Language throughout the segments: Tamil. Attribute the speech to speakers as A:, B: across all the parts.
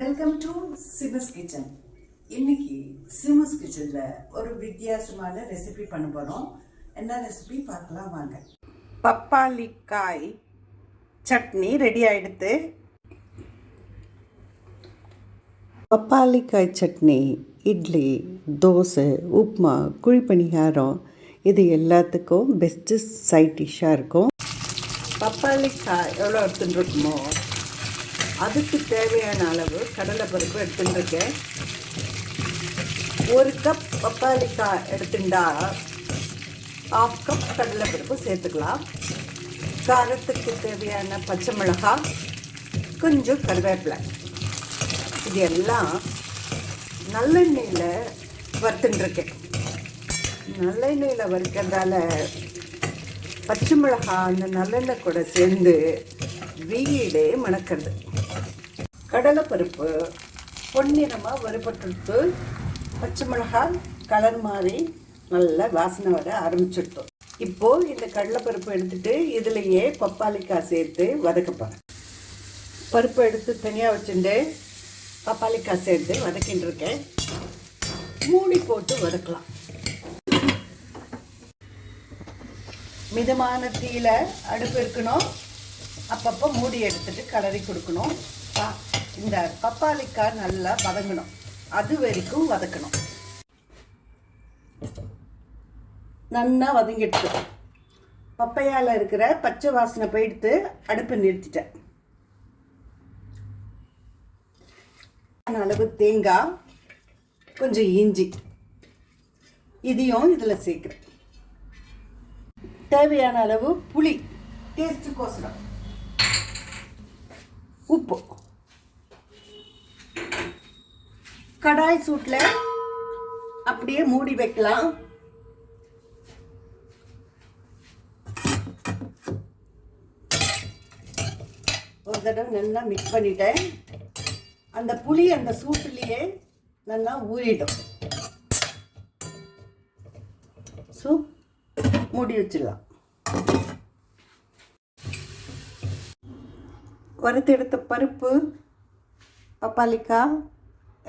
A: வெல்கம் டு சிமஸ் கிச்சன் இன்னைக்கு சிமஸ் கிச்சனில் ஒரு வித்தியாசமான ரெசிபி பண்ண போகிறோம் என்ன ரெசிபி பார்க்கலாம் வாங்க. பப்பாளிக்காய் சட்னி ரெடி ஆகிடுது பப்பாளிக்காய் சட்னி இட்லி தோசை உப்புமா குழிப்பணிகாரம் இது எல்லாத்துக்கும் பெஸ்ட்டு சைட் டிஷ்ஷாக இருக்கும். பப்பாளிக்காய் எவ்வளோ எடுத்துட்டு இருக்குமோ? அதுக்கு தேவையான அளவு கடலைப்பருப்பு எடுத்துட்டுருக்கேன். ஒரு கப் பப்பாளிக்காய் எடுத்துட்டா ஆஃப் கப் கடலைப்பருப்பு சேர்த்துக்கலாம். காரத்துக்கு தேவையான பச்சை மிளகாய் கொஞ்சம் கருவேப்பிலை. இது எல்லாம் நல்லெண்ணெயில் வறுத்துட்டுருக்கேன். நல்லெண்ணெயில் வறுக்கிறதால பச்சை மிளகாய் அந்த நல்லெண்ணெய் கூட சேர்ந்து வீடு மணக்கிறது கடலைப்பருப்பு பொன்னிறமாக வறுபட்டுட்டு பச்சை மிளகாய் கலர் மாதிரி நல்ல வாசனை வர ஆரம்பிச்சுட்டோம். இப்போது இந்த கடலைப்பருப்பு எடுத்துட்டு இதுலேயே பப்பாளிக்காய் சேர்த்து வதக்க பருப்பு எடுத்து தனியாக வச்சுட்டு பப்பாளிக்காய் சேர்த்து வதக்கின்னு இருக்கேன் மூடி போட்டு வதக்கலாம். மிதமான தீயில அடுப்பு இருக்கணும். அப்பப்போ மூடி எடுத்துட்டு கலரி கொடுக்கணும். பா- இந்த பப்பாளிக்காய் நல்லா வதங்கணும். அது வரைக்கும் வதக்கணும். நல்லா வதங்கிடுச்சு. பப்பையால் இருக்கிற பச்சை வாசனை போயிடுத்து அடுப்பை நிறுத்திட்டேன். அளவு தேங்காய் கொஞ்சம் இஞ்சி. இதையும் இதில் சேர்க்குறேன். தேவையான அளவு புளி டேஸ்ட்டு கோசரம் உப்பு. கடாய் சூட்டில் அப்படியே மூடி வைக்கலாம். ஒரு தடவை நல்லா மிக்ஸ் பண்ணிட்டேன். அந்த புளி அந்த சூட்டுலேயே நல்லா ஊறிடும். ஸோ மூடி வச்சிடலாம். வறுத்தெடுத்த பருப்பு பப்பாளிக்காய்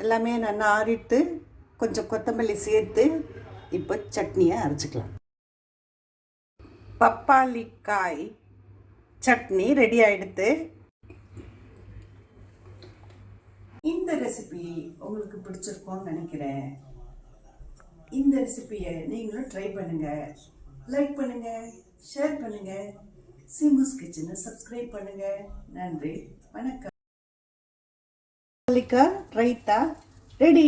A: எல்லாமே நல்லா ஆறிட்டு கொஞ்சம் கொத்தமல்லி சேர்த்து இப்போ சட்னியை அரைச்சிக்கலாம். பப்பாளிக்காய் சட்னி ரெடி ஆயிடுத்து. இந்த ரெசிபி உங்களுக்கு பிடிச்சிருக்கோன்னு நினைக்கிறேன். இந்த ரெசிபியை நீங்களும் ட்ரை பண்ணுங்கள் லைக் பண்ணுங்கள் ஷேர் பண்ணுங்கள் சிம்புஸ் கிச்சனை சப்ஸ்கிரைப் பண்ணுங்க. நன்றி. வணக்கம். ரைத்தா ரெடி